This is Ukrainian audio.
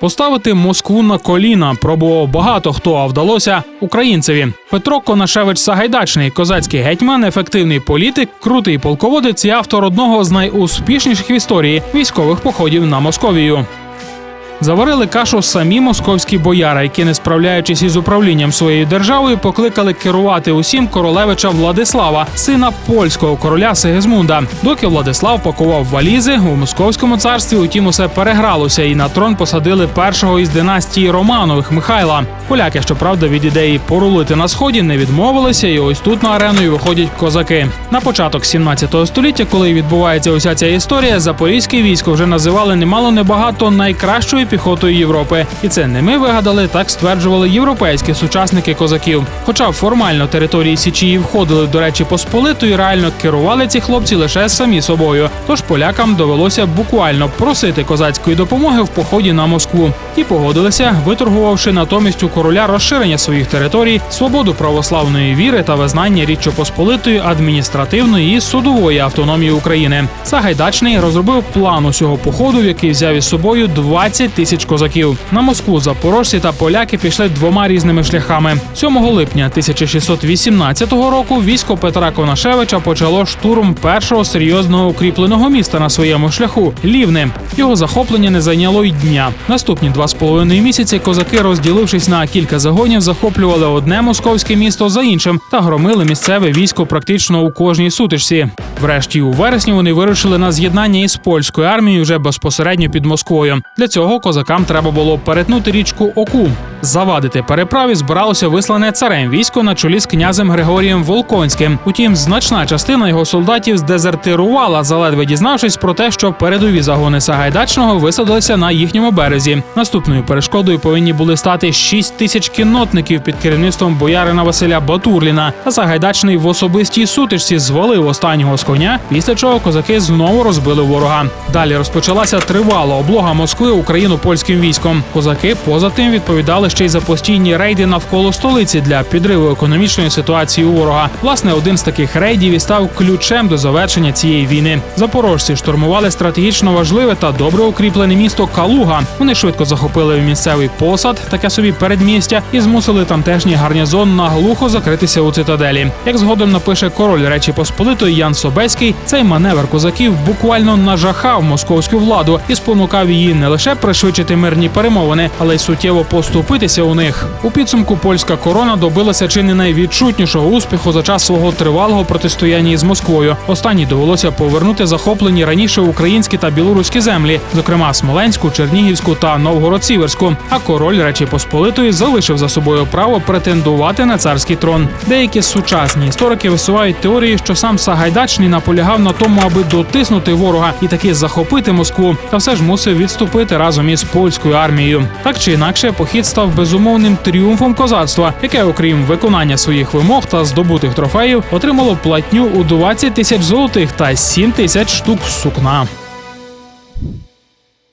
Поставити Москву на коліна пробував багато хто, а вдалося українцеві. Петро Конашевич Сагайдачний, козацький гетьман, ефективний політик, крутий полководець і автор одного з найуспішніших в історії військових походів на Московію. Заварили кашу самі московські бояри, які, не справляючись із управлінням своєю державою, покликали керувати усім королевича Владислава, сина польського короля Сигизмунда. Доки Владислав пакував валізи у московському царстві, утім, усе перегралося, і на трон посадили першого із династії Романових Михайла. Поляки, щоправда, від ідеї порулити на сході не відмовилися, і ось тут на арену виходять козаки. На початок 17 століття, коли відбувається уся ця історія, запорізьке військо вже називали немало небагато найкращою піхотою Європи, і це не ми вигадали, так стверджували європейські сучасники козаків. Хоча формально території Січії входили до речі Посполитої, реально керували ці хлопці лише самі собою. Тож полякам довелося буквально просити козацької допомоги в поході на Москву і погодилися, виторгувавши натомість у короля розширення своїх територій, свободу православної віри та визнання Річчю Посполитої адміністративної і судової автономії України. Сагайдачний розробив план усього походу, в який взяв із собою 20 тисяч козаків. На Москву запорожці та поляки пішли двома різними шляхами. 7 липня 1618 року військо Петра Конашевича почало штурм першого серйозного укріпленого міста на своєму шляху Лівни. Його захоплення не зайняло й дня. Наступні два з половиною місяці козаки, розділившись на кілька загонів, захоплювали одне московське місто за іншим та громили місцеве військо практично у кожній сутичці. Врешті, у вересні вони вирушили на з'єднання із польською армією вже безпосередньо під Москвою. Для цього козакам треба було перетнути річку Оку. Завадити переправі збиралося вислане царем військо на чолі з князем Григорієм Волконським. Утім, значна частина його солдатів здезертирувала, заледве дізнавшись про те, що передові загони Сагайдачного висадилися на їхньому березі. Наступною перешкодою повинні були стати 6 тисяч кіннотників під керівництвом боярина Василя Батурліна. Та Сагайдачний в особистій сутичці звалив останнього з коня, після чого козаки знову розбили ворога. Далі розпочалася тривала облога Москви Україну польським військом. Козаки поза тим відповідали ще й за постійні рейди навколо столиці для підриву економічної ситуації у ворога. Власне, один з таких рейдів і став ключем до завершення цієї війни. Запорожці штурмували стратегічно важливе та добре укріплене місто Калуга. Вони швидко захопили місцевий посад, таке собі передмістя, і змусили тамтешній гарнізон наглухо закритися у цитаделі. Як згодом напише король Речі Посполитої Ян Собеський, цей маневр козаків буквально нажахав московську владу і спонукав її не лише пришвидшити мирні перемовини, але й суттєво поступитися у них. У підсумку польська корона добилася чи не найвідчутнішого успіху за час свого тривалого протистояння із Москвою. Останній довелося повернути захоплені раніше українські та білоруські землі, зокрема Смоленську, Чернігівську та Новгород-Сіверську. А король Речі Посполитої залишив за собою право претендувати на царський трон. Деякі сучасні історики висувають теорії, що сам Сагайдачний наполягав на тому, аби дотиснути ворога і таки захопити Москву, та все ж мусив відступити разом із польською армією. Так чи інакше, похід безумовним тріумфом козацтва, яке, окрім виконання своїх вимог та здобутих трофеїв, отримало платню у 20 тисяч золотих та 7 тисяч штук сукна.